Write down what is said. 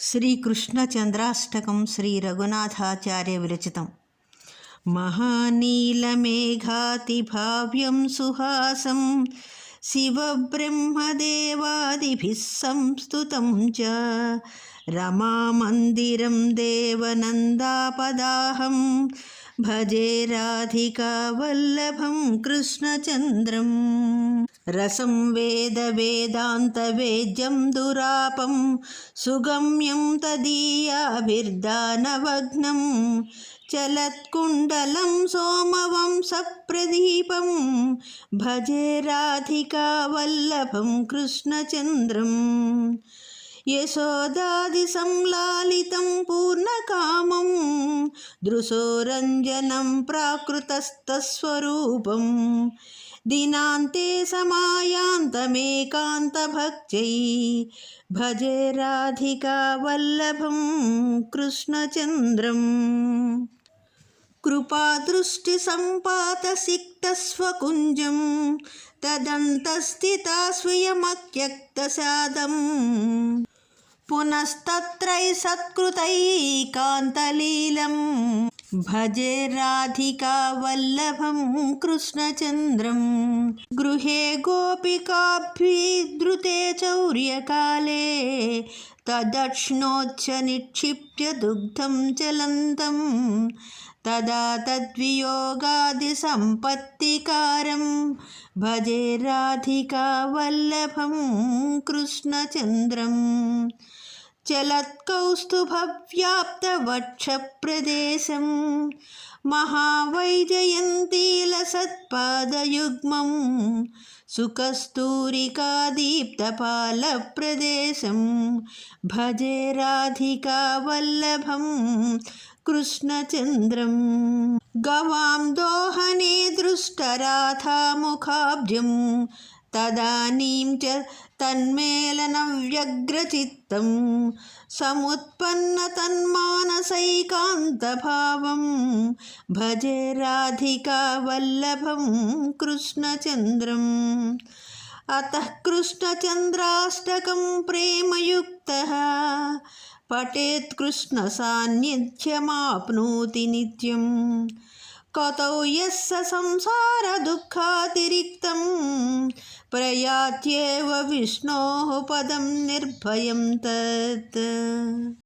శ్రీకృష్ణచంద్రాష్టకం శ్రీ రఘునాథాచార్య విరచితం మహానీలమేఘాతిభావ్యం సుహాసం శివబ్రహ్మదేవాదిభిः సంస్థుతం చ. రమామందిరం దేవనందాపదాహం భజే రాధికా వల్లభం కృష్ణచంద్రం. రసం వేద వేదాంత వేద్యం దురాపం. సుగమ్యం తదీయాభిర్దానవగ్నం చలత్కుండలం సోమవం సప్రదీపం భజే రాధికా వల్లభం కృష్ణచంద్రం. యశోదాది సంలాలితం దృశోరంజనం ప్రాకృతస్థస్వరూపం दिनान्ते समायान्तमेकान्तभक्त्यै भजे राधिका वल्लभं कृष्णचन्द्रम् कृपादृष्टिसम्पातसिक्तस्वकुञ्जं तदन्तस्थिता स्वीयमत्यक्तसादम् पुनस्तत्रैसत्कृतैकान्तलीलम् भजे राधिका वल्लभं कृष्णचन्द्रं गृहे गोपिकाभ्यद्रुते चौर्यकाले तदक्ष्णोच्च निक्षिप्य दुग्धं चलन्तं तदा तद्वियोगादिसम्पत्तिकारं भजे राधिका మహావైజయంతీల సత్పాదయుగ్మం సుకస్తూరికాదీప్తపాలప్రదేశం భజే రాధికా వల్లభం కృష్ణచంద్రం. గవాం దోహనే దృష్టరాధాముఖాబ్జం తదనీం చ తన్మేలనవ్యగ్రచిత్తం సముత్పన్న తన్మానసైకాంతభావం భజే రాధికా వల్లభం కృష్ణచంద్రం అత కృష్ణచంద్రాష్టకం ప్రేమయుక్త పఠేత్ సాన్నిధ్యమాప్నోతి నిత్యం कतौ यस्य संसारदुःखातिरिक्तं प्रयात्येव विष्णोः पदं निर्भयं तत्